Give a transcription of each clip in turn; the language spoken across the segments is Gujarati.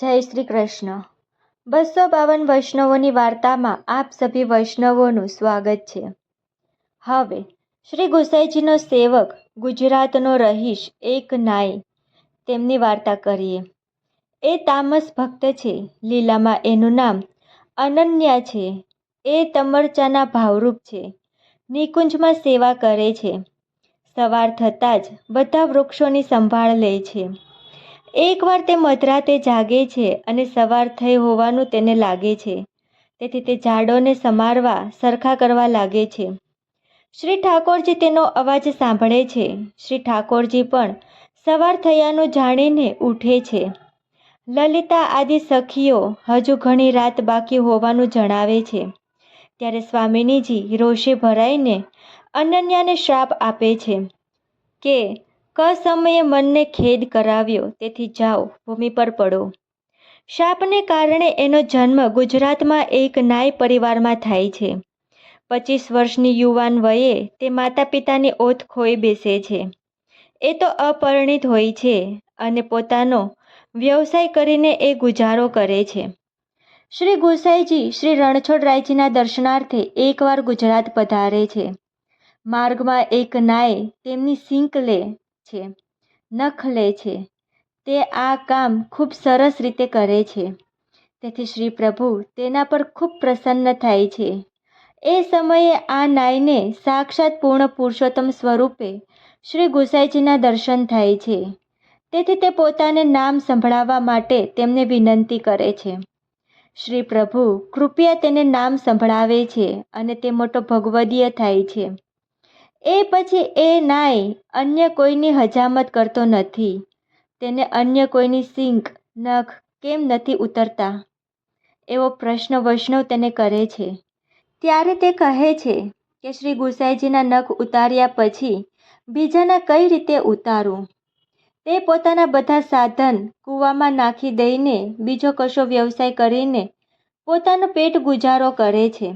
જય શ્રી કૃષ્ણ. બસો બાવન વૈષ્ણવોની વાર્તામાં આપ સભી વૈષ્ણવોનું સ્વાગત છે. હવે, શ્રી ગુસાઈજીનો સેવક ગુજરાતનો રહીશ એક નાઈ, તેમની વાર્તા કરીએ. એ તામસ ભક્ત છે, લીલામાં એનું નામ અનન્યા છે. એ તમરચાના ભાવરૂપ છે. નિકુંજમાં સેવા કરે છે. સવાર થતાં જ બધા વૃક્ષોની સંભાળ લે છે. એકવાર તે મધરાતે જાગે છે અને સવાર થઈ હોવાનું તેને લાગે છે. તેથી તે ઝાડોને સમારવા, સરખા કરવા લાગે છે. શ્રી ઠાકોરજી તેનો અવાજ સાંભળે છે. શ્રી ઠાકોરજી પણ સવાર થયાનું જાણીને ઉઠે છે. લલિતા આદિ સખીઓ હજુ ઘણી રાત બાકી હોવાનું જણાવે છે. ત્યારે સ્વામિનીજી રોષે ભરાઈને અનન્યાને શ્રાપ આપે છે કે ક સમયે મનને ખેદ કરાવ્યો, તેથી જાઓ, ભૂમિ પર પડો. શાપને કારણે એનો જન્મ ગુજરાતમાં એક નાય પરિવારમાં થાય છે. પચીસ વર્ષની યુવાન વયે તે માતા પિતાની ઓથ ખોઈ બેસે છે. એ તો અપરિણિત હોય છે અને પોતાનો વ્યવસાય કરીને એ ગુજારો કરે છે. શ્રી ગુસાઈજી શ્રી રણછોડરાયજીના દર્શનાર્થે એકવાર ગુજરાત પધારે છે. માર્ગમાં એક નાય તેમની સિંક લે છે, નખ લે છે. તે આ કામ ખૂબ સરસ રીતે કરે છે. તેથી શ્રી પ્રભુ તેના પર ખૂબ પ્રસન્ન થાય છે. એ સમયે આ નાયને સાક્ષાત પૂર્ણ પુરુષોત્તમ સ્વરૂપે શ્રી ગુસાઈજીના દર્શન થાય છે. તેથી તે પોતાને નામ સંભળાવવા માટે તેમને વિનંતી કરે છે. શ્રી પ્રભુ કૃપયા તેને નામ સંભળાવે છે અને તે મોટો ભગવદીય થાય છે. એ પછી એ નાય અન્ય કોઈની હજામત કરતો નથી. તેને અન્ય કોઈની સિંક, નખ કેમ નથી ઉતરતા? એવો પ્રશ્ન વૈષ્ણવ તેને કરે છે. ત્યારે તે કહે છે કે શ્રી ગુસાઈજીના નખ ઉતાર્યા પછી બીજાના કઈ રીતે ઉતારું? તે પોતાના બધા સાધન કૂવામાં નાખી દઈને બીજો કશો વ્યવસાય કરીને પોતાનો પેટ ગુજારો કરે છે.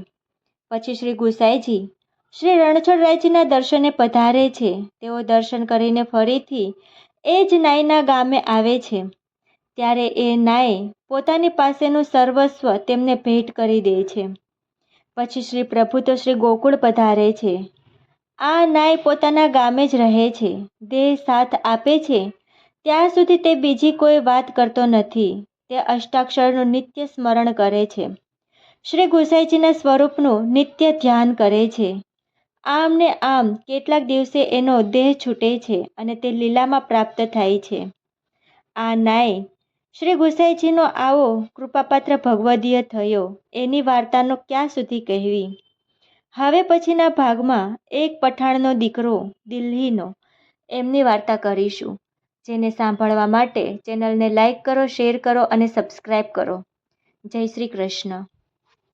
પછી શ્રી ગુસાઈજી શ્રી રણછોડરાયજીના દર્શને પધારે છે. તેઓ દર્શન કરીને ફરીથી એ જ નાયના ગામે આવે છે. ત્યારે એ નાય પોતાની પાસેનું સર્વસ્વ તેમને ભેટ કરી દે છે. પછી શ્રી પ્રભુ તો શ્રી ગોકુળ પધારે છે. આ નાય પોતાના ગામે જ રહે છે. દેહ સાથ આપે છે. ત્યાં સુધી તે બીજી કોઈ વાત કરતો નથી. તે અષ્ટાક્ષરનું નિત્ય સ્મરણ કરે છે. શ્રી ગુસાઈજીના સ્વરૂપનું નિત્ય ધ્યાન કરે છે. આમ ને આમ કેટલાક દિવસે એનો દેહ છૂટે છે અને તે લીલામાં પ્રાપ્ત થાય છે. આ નાય, શ્રી ગુસાઈજીનો આવો કૃપાપાત્ર ભગવદીય થયો, એની વાર્તાનો ક્યાં સુધી કહેવી? હવે પછીના ભાગમાં એક પઠાણનો દીકરો, દિલ્હીનો, એમની વાર્તા કરીશું, જેને સાંભળવા માટે ચેનલને લાઇક કરો, શેર કરો અને સબસ્ક્રાઈબ કરો. જય શ્રી કૃષ્ણ.